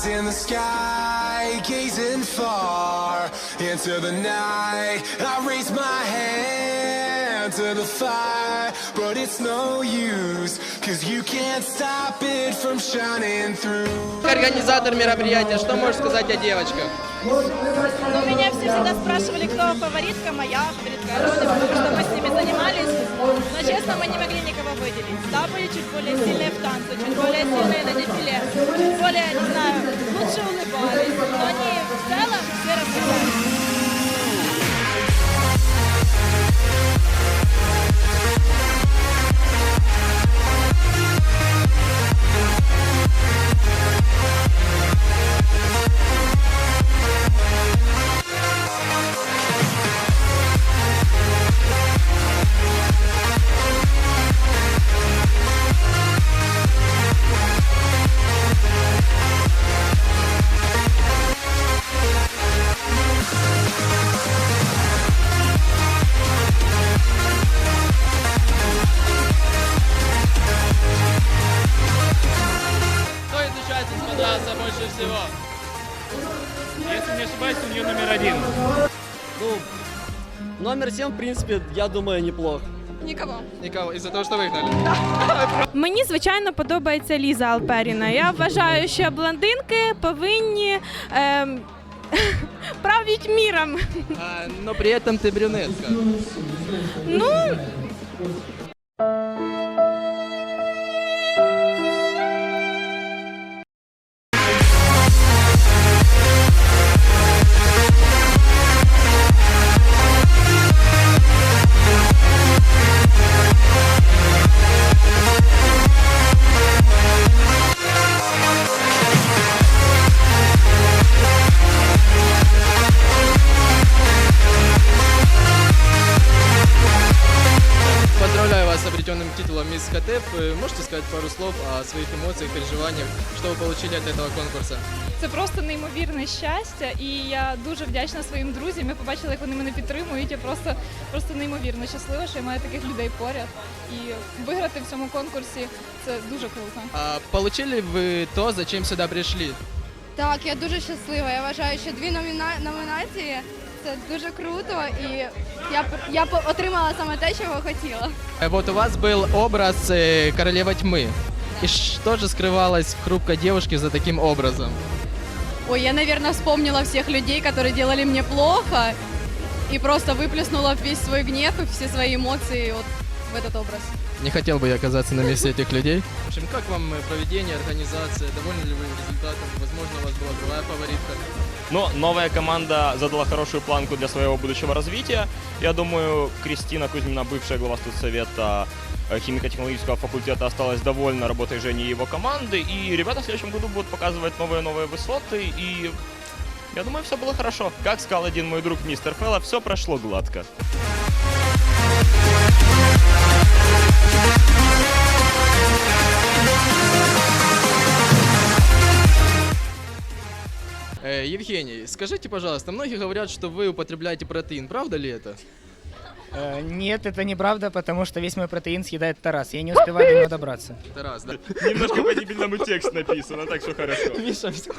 eyes in the sky, gazing far into the night. I raise my hand to the fire, but it's no use, cause you can't stop it from shining through. Организатор мероприятия, что можешь сказать о девочках? Ну, меня все всегда спрашивали, кто фаворитка, моя фаворитка потому что мы с ними занимались. Но честно, мы не могли никого выделить. Да, были чуть более сильные в танце, чуть более сильные на дефиле, чуть более, не знаю, лучше улыбались. Но они больше всего? Если не ошибаюсь, у нее номер один. Ну, номер 7, в принципе, я думаю, неплох. Никого. Никого, из-за того, что выгнали. Мені звичайно подобається Ліза Алперіна. Я вважаю, що блондинки повинні ем, править міром. А, но при этом ты брюнетка. Ну, титулом Мисс Хатеп. Э, Можете сказать пару слов о своих эмоциях, переживаниях, что вы получили от этого конкурса? Це просто неймовірне щастя, і я дуже вдячна своїм друзям. Я побачила, як вони мене підтримують. Я просто, просто неймовірно щаслива, що я маю таких людей поряд. І виграти в цьому конкурсі це дуже круто. А получили вы то, зачем сюда пришли? Так, я дуже щаслива. Я вважаю, що дві номіна- номінації це дуже круто, і я, я отримала саме те, чого хотіла. Вот у вас был образ королевы тьмы. И что же скрывалось в хрупкой девушке за таким образом? Ой, я, наверное, вспомнила всех людей, которые делали мне плохо, и просто выплеснула весь свой гнев и все свои эмоции вот в этот образ. Не хотел бы я оказаться на месте этих людей. В общем, как вам э, проведение, организация? Довольны ли вы результатом? Возможно, у вас была другая фаворитка. Но новая команда задала хорошую планку для своего будущего развития. Я думаю, Кристина Кузьмина, бывшая глава студсовета э, химико-технологического факультета, осталась довольна работой Жени и его команды. И ребята в следующем году будут показывать новые-новые высоты. И я думаю, все было хорошо. Как сказал один мой друг мистер Фелла, все прошло гладко. Э, Евгений, скажите, пожалуйста, многие говорят, что вы употребляете протеин. Правда ли это? Э, Нет, это неправда, потому что весь мой протеин съедает Тарас. Я не успеваю до него добраться. Тарас, да? Немножко по дебильному текст написано, так что хорошо. Миша, все